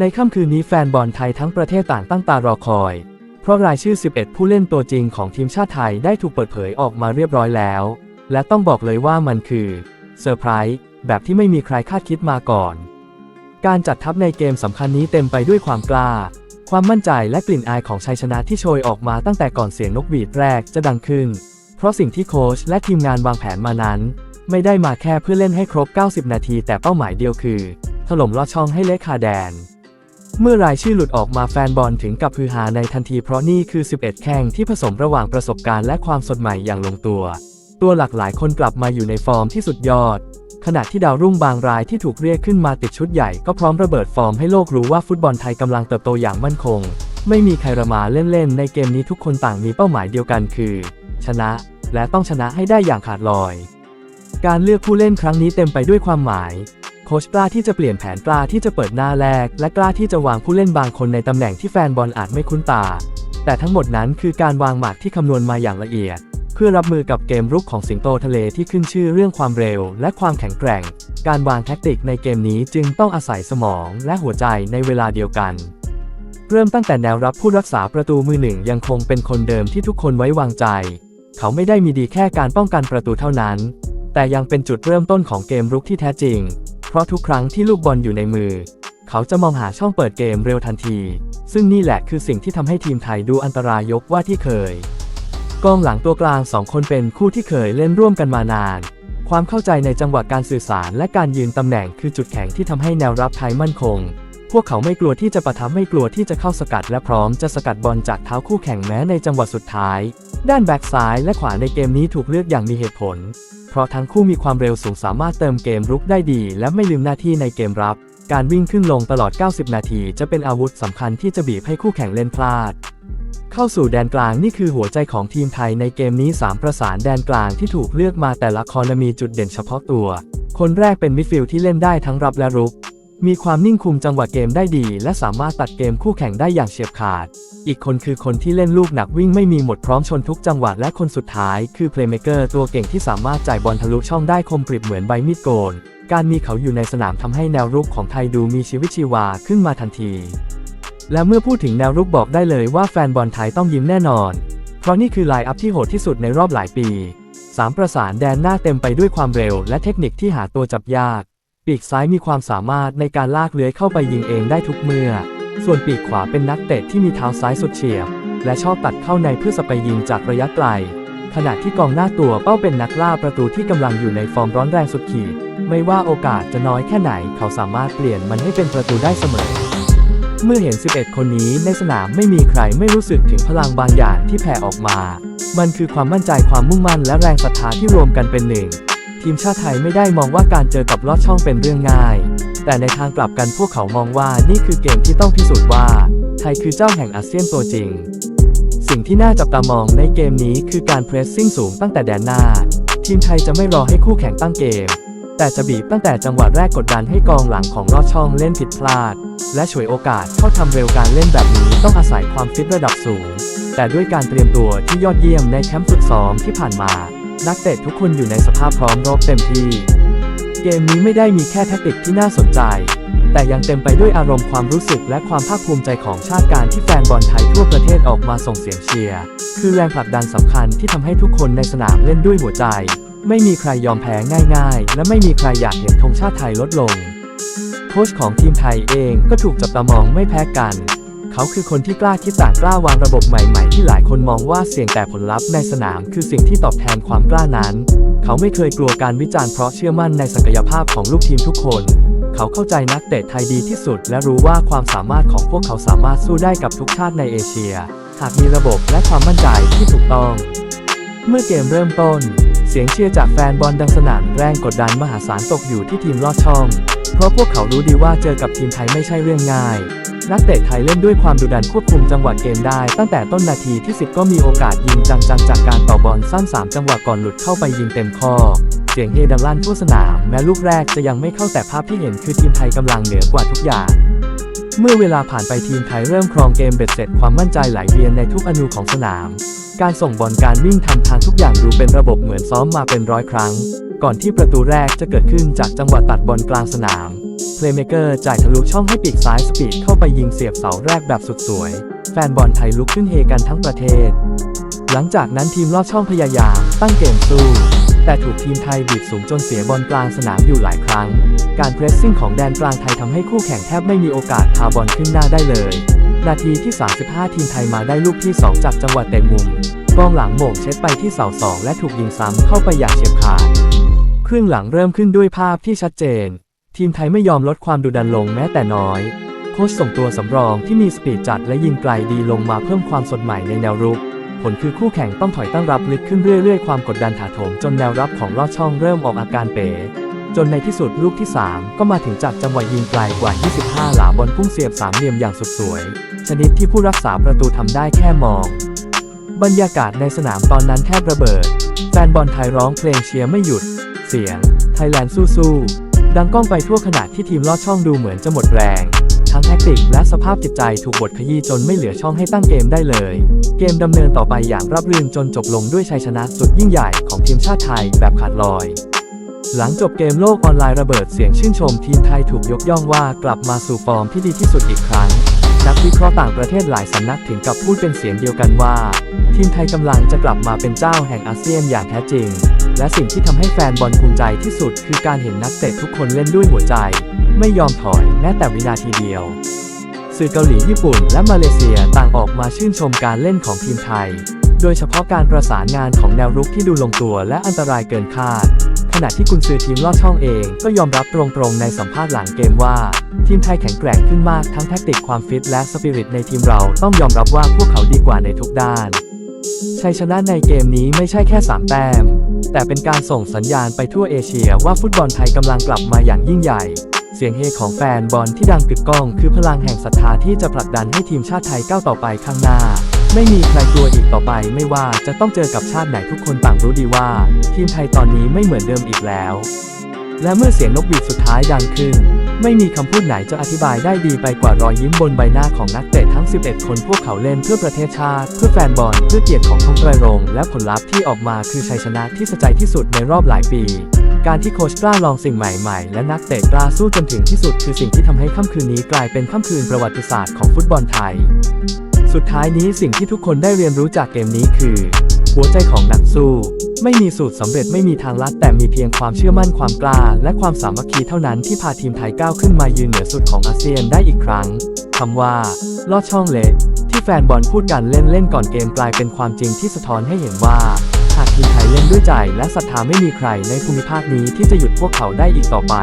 ในค่ำคืนนี้แฟนบอลไทยทั้งประเทศต่างตั้งตารอคอย เพราะรายชื่อ 11 ผู้เล่นตัวจริงของทีมชาติไทยได้ถูกเปิดเผยออกมาเรียบร้อยแล้ว และต้องบอกเลยว่ามันคือเซอร์ไพรส์แบบที่ไม่มีใครคาดคิดมาก่อน การจัดทัพในเกมสำคัญนี้เต็มไปด้วยความกล้า ความมั่นใจและกลิ่นอายของชัยชนะที่โชยออกมาตั้งแต่ก่อนเสียงนกหวีดแรกจะดังขึ้น เพราะสิ่งที่โค้ชและทีมงานวางแผนมานั้น ไม่ได้มาแค่เพื่อเล่นให้ครบ 90 นาที แต่เป้าหมายเดียวคือ ถล่มลอดช่องให้เละคาแดน เมื่อรายชื่อหลุดออกมาแฟนบอลถึงกับฮือฮาในทันทีเพราะนี่คือ 11 แข่งที่ผสมระหว่างประสบการณ์และความสดใหม่อย่างลงตัว ตัวหลักหลายคนกลับมาอยู่ในฟอร์มที่สุดยอด ขณะที่ดาวรุ่งบางรายที่ถูกเรียกขึ้นมาติดชุดใหญ่ก็พร้อมระเบิดฟอร์มให้โลกรู้ว่าฟุตบอลไทยกำลังเติบโตอย่างมั่นคง ไม่มีใครระมาเล่นๆ ในเกมนี้ทุกคนต่างมีเป้าหมายเดียวกันคือ ชนะ และต้องชนะให้ได้อย่างขาดลอย การเลือกผู้เล่นครั้งนี้เต็มไปด้วยความหมาย โค้ชกล้าที่จะเปลี่ยนแผนกล้าที่จะเปิดหน้าแรก และกล้าที่จะวางผู้เล่นบางคนในตำแหน่งที่แฟนบอลอาจไม่คุ้นตา แต่ทั้งหมดนั้นคือการวางหมากที่คำนวณมาอย่างละเอียด เพื่อรับมือกับเกมรุกของสิงโตทะเลที่ขึ้นชื่อเรื่องความเร็ว และความแข็งแกร่ง การวางแท็กติกในเกมนี้จึงต้องอาศัยสมองและหัวใจในเวลาเดียวกัน เริ่มตั้งแต่แนวรับผู้รักษาประตูมือหนึ่งยังคงเป็นคนเดิมที่ทุกคนไว้วางใจ เขาไม่ได้มีดีแค่การป้องกันประตูเท่านั้น แต่ยังเป็นจุดเริ่มต้นของเกมรุกที่แท้จริง เพราะทุกครั้งที่ลูกบอลอยู่ในมือ เขาจะมองหาช่องเปิดเกมเร็วทันที ซึ่งนี่แหละคือสิ่งที่ทำให้ทีมไทยดูอันตรายยกว่าที่เคย กองหลังตัวกลางสองคนเป็นคู่ที่เคยเล่นร่วมกันมานาน ความเข้าใจในจังหวะการสื่อสารและการยืนตำแหน่งคือจุดแข็งที่ทำให้แนวรับไทยมั่นคง พวกเขาไม่กลัวที่จะปะทะไม่กลัวที่จะเข้าสกัดและพร้อมจะสกัดบอลจากเท้าคู่แข่งแม้ในจังหวะสุดท้าย ด้านแบ็กซ้ายและขวาในเกมนี้ถูกเลือกอย่างมีเหตุผล เพราะทั้งคู่มีความเร็วสูงสามารถเติมเกมรุกได้ดี และไม่ลืมหน้าที่ในเกมรับ การวิ่งขึ้นลงตลอด 90 นาทีจะเป็นอาวุธสำคัญที่จะบีบให้คู่แข่งเล่นพลาด เข้าสู่แดนกลางนี่คือหัวใจของทีมไทยในเกมนี้ 3 ประสานแดนกลางที่ถูกเลือกมาแต่ละคอนมีจุดเด่นเฉพาะตัว คนแรกเป็นมิดฟิลด์ที่เล่นได้ทั้งรับและรุก มีความนิ่งคุมจังหวะเกมได้ดี และสามารถตัดเกมคู่แข่งได้อย่างเฉียบขาด อีกคนคือคนที่เล่นลูกหนักวิ่งไม่มีหมดพร้อมชนทุกจังหวะและคนสุดท้ายคือเพลย์เมเกอร์ตัวเก่งที่สามารถจ่ายบอลทะลุช่องได้คมกริบเหมือนใบมีดโกน การมีเขาอยู่ในสนามทำให้แนวรุกของไทยดูมีชีวิตชีวาขึ้นมาทันที และเมื่อพูดถึงแนวรุกบอกได้เลยว่าแฟนบอลไทยต้องยิ้มแน่นอน เพราะนี่คือไลน์อัพที่โหดที่สุดในรอบหลายปีสามประสานแดนหน้าเต็มไปด้วยความเร็ว และเทคนิคที่หาตัวจับยาก ปีกซ้ายมีความสามารถในการลากเลื้อยเข้าไปยิงเองได้ทุกเมื่อ ส่วนปีกขวาเป็นนักเตะที่มีเท้าซ้ายสุดเฉียบ และชอบตัดเข้าในเพื่อสไปยิงจากระยะไกล ขณะที่กองหน้าตัวเป้าเป็นนักล่าประตูที่กำลังอยู่ในฟอร์มร้อนแรงสุดขีด ไม่ว่าโอกาสจะน้อยแค่ไหนเขาสามารถเปลี่ยนมันให้เป็นประตูได้เสมอ เมื่อเห็น 11 คนนี้ในสนามไม่มีใครไม่รู้สึกถึงพลังบางอย่างที่แผ่ออกมา มันคือความมั่นใจความมุ่งมั่นและแรงศรัทธาที่รวมกันเป็นหนึ่ง ทีมชาติไทยไม่ได้มองว่าการเจอกับลอดช่องเป็นเรื่องง่าย แต่ในทางกลับกันพวกเขามองว่านี่คือเกมที่ต้องพิสูจน์ว่า ไทยคือเจ้าแห่งอาเซียนตัวจริง สิ่งที่น่าจับตามองในเกมนี้คือการเพรสซิ่งสูงตั้งแต่แดนหน้า ทีมไทยจะไม่รอให้คู่แข่งตั้งเกม แต่จะบีบตั้งแต่จังหวะแรกกดดันให้กองหลังของลอดช่องเล่นผิดพลาด และฉวยโอกาสเข้าทำเร็วการเล่นแบบนี้ต้องอาศัยความฟิตระดับสูง แต่ด้วยการเตรียมตัวที่ยอดเยี่ยมในแคมป์ฝึกซ้อมที่ผ่านมา นักเตะทุกคนอยู่ในสภาพพร้อมรบเต็มที่ เกมนี้ไม่ได้มีแค่แทคติกที่น่าสนใจ แต่ยังเต็มไปด้วยอารมณ์ความรู้สึกและความภาคภูมิใจของชาติการที่แฟนบอลไทยทั่วประเทศออกมาส่งเสียงเชียร์ คือแรงผลักดันสำคัญที่ทำให้ทุกคนในสนามเล่นด้วยหัวใจ ไม่มีใครยอมแพ้ง่ายๆ และไม่มีใครอยากเห็นธงชาติไทยลดลง โค้ชของทีมไทยเองก็ถูกจับตามองไม่แพ้กัน เขาคือคนที่กล้าคิดต่างกล้าวางระบบใหม่ๆ ที่หลายคนมองว่าเสี่ยงแต่ผลลัพธ์ในสนามคือสิ่งที่ตอบแทนความกล้านั้น เขาไม่เคยกลัวการวิจารณ์เพราะเชื่อมั่นในศักยภาพของลูกทีมทุกคน เขาเข้าใจนักเตะไทยดีที่สุด และรู้ว่าความสามารถของพวกเขาสามารถสู้ได้กับทุกชาติในเอเชีย หากมีระบบและความมั่นใจที่ถูกต้อง เมื่อเกมเริ่มต้น เสียงเชียร์จากแฟนบอลดังสนั่นแรงกดดันมหาศาลตกอยู่ที่ทีมลอดช่อง ราะพวกเขารู้ดีว่าเจอกับทีมไทยไม่ใช่เรื่องง่าย นักเตะไทยเล่นด้วยความดุดันควบคุมจังหวะเกมได้ ตั้งแต่ต้นนาทีที่ 10 ก็มีโอกาสยิงจังๆจากการต่อบอลสั้น3จังหวะก่อนหลุดเข้าไปยิงเต็มข้อ เสียงเฮดังลั่นทั่วสนาม แม้ลูกแรกจะยังไม่เข้าแต่ภาพที่เห็นคือทีมไทยกำลังเหนือกว่าทุกอย่างเมื่อเวลาผ่านไปทีมไทยเริ่มครองเกมเบ็ดเสร็จความมั่นใจไหลเวียนในทุกอนูของสนาม การส่งบอลการวิ่งทำทางทุกอย่างดูเป็นระบบเหมือนซ้อมมาเป็นร้อยครั้ง ก่อนที่ประตูแรกจะเกิดขึ้นจากจังหวะตัดบอลกลางสนาม เพลเมเกอร์จ่ายทะลุช่องให้ปีกซ้ายสปีดเข้าไปยิงเสียบเสาแรกแบบสุดสวย แฟนบอลไทยลุกขึ้นเฮกันทั้งประเทศ หลังจากนั้นทีมลอดช่องพยายามตั้งเกมสู้ แต่ถูกทีมไทยบีบสูงจนเสียบอลกลางสนามอยู่หลายครั้ง การเพรสซิ่งของแดนกลางไทยทำให้คู่แข่งแทบไม่มีโอกาสพาบอลขึ้นหน้าได้เลย นาทีที่ 35 ทีมไทยมาได้ลูกที่ 2 จากจังหวะเตะมุมกองหลังโหม่งเช็ดไปที่เสาสองและถูกยิงซ้ำเข้าไปอย่างเฉียบขาด ครึ่งหลังเริ่มขึ้นด้วยภาพที่ชัดเจน ทีมไทยไม่ยอมลดความดุดันลงแม้แต่น้อย โค้ชส่งตัวสำรองที่มีสปีดจัดและยิงไกลดีลงมาเพิ่มความสดใหม่ในแนวรุก ผลคือคู่แข่งต้องถอยตั้งรับลึกขึ้นเรื่อยๆ ความกดดันถาโถมจนแนวรับของลอดช่องเริ่มออกอาการเป๋จนในที่สุดลูกที่ 3 ก็มาถึงจากจังหวะยิงไกลกว่า 25 หลาบอลพุ่งเสียบสามเหลี่ยมอย่างสุดสวย ชนิดที่ผู้รักษาประตูทำได้แค่มอง บรรยากาศในสนามตอนนั้นแทบระเบิด แฟนบอลไทยร้องเพลงเชียร์ไม่หยุด เสียง ไทยแลนด์สู้ๆ ดังก้องไปทั่วขณะที่ทีมลอดช่องดูเหมือนจะหมดแรง ทั้งแท็กติกและสภาพจิตใจถูกบดขยี้จนไม่เหลือช่องให้ตั้งเกมได้เลย เกมดำเนินต่อไปอย่างราบรื่นจนจบลงด้วยชัยชนะสุดยิ่งใหญ่ของทีมชาติไทยแบบขาดลอยหลังจบเกมโลกออนไลน์ระเบิดเสียงชื่นชมทีมไทยถูกยกย่องว่ากลับมาสู่ฟอร์มที่ดีที่สุดอีกครั้ง นักวิเคราะห์ต่างประเทศหลายสำนักถึงกับพูดเป็นเสียงเดียวกันว่า ทีมไทยกำลังจะกลับมาเป็นเจ้าแห่งอาเซียนอย่างแท้จริง และสิ่งที่ทำให้แฟนบอลภูมิใจที่สุด คือการเห็นนักเตะทุกคนเล่นด้วยหัวใจ ไม่ยอมถอยแม้แต่วินาทีเดียว สื่อเกาหลีญี่ปุ่นและมาเลเซียต่างออกมาชื่นชมการเล่นของทีมไทย โดยเฉพาะการประสานงานของแนวรุกที่ดูลงตัวและอันตรายเกินคาด ขณะที่กุนซือทีมลอดช่องเองก็ยอมรับตรงๆ ในสัมภาษณ์หลังเกมว่า ทีมไทยแข็งแกร่งขึ้นมากทั้งแทคติกความฟิตและสปิริตในทีมเราต้องยอมรับว่าพวกเขาดีกว่าในทุกด้านชัยชนะในเกมนี้ไม่ใช่แค่ 3 แต้ม แต่เป็นการส่งสัญญาณไปทั่วเอเชียว่าฟุตบอลไทยกำลังกลับมาอย่างยิ่งใหญ่ เสียงเฮของแฟนบอลที่ดังกึกก้อง คือพลังแห่งศรัทธาที่จะผลักดันให้ทีมชาติไทยก้าวต่อไปข้างหน้า ไม่มีใครกลัวอีกต่อไปไม่ว่าจะต้องเจอกับชาติไหนทุกคนต่างรู้ดีว่า ทีมไทยตอนนี้ไม่เหมือนเดิมอีกแล้ว และเมื่อเสียงนกหวีดสุดท้ายดังขึ้น ไม่มีคำพูดไหนจะอธิบายได้ดีไปกว่ารอยยิ้มบนใบหน้าของนักเตะทั้ง 11 คนพวกเขาเล่นเพื่อประเทศชาติ เพื่อแฟนบอลเพื่อเกียรติของธงไตรรงและผลลัพธ์ที่ออกมาคือชัยชนะที่สะใจที่สุดในรอบหลายปีการที่โค้ชกล้าลองสิ่งใหม่ๆ และนักเตะกล้าสู้จนถึงที่สุด คือสิ่งที่ทำให้ค่ำคืนนี้กลายเป็นค่ำคืนประวัติศาสตร์ของฟุตบอลไทย สุดท้ายนี้สิ่งที่ทุกคนได้เรียนรู้จากเกมนี้คือ หัวใจของนักสู้ ไม่มีสูตรสำเร็จไม่มีทางลัด แต่มีเพียงความเชื่อมั่นความกล้า และความสามัคคีเท่านั้นที่พาทีมไทยก้าวขึ้นมายืนเหนือสุดของอาเซียนได้อีกครั้งคำว่า ลอดช่องเล็กที่แฟนบอลพูดกันเล่นเล่นก่อนเกมกลายเป็นความจริงที่สะท้อนให้เห็นว่าหากทีมไทยเล่นด้วยใจและศรัทธาไม่มีใครในภูมิภาคนี้ที่จะหยุดพวกเขาได้อีกต่อไป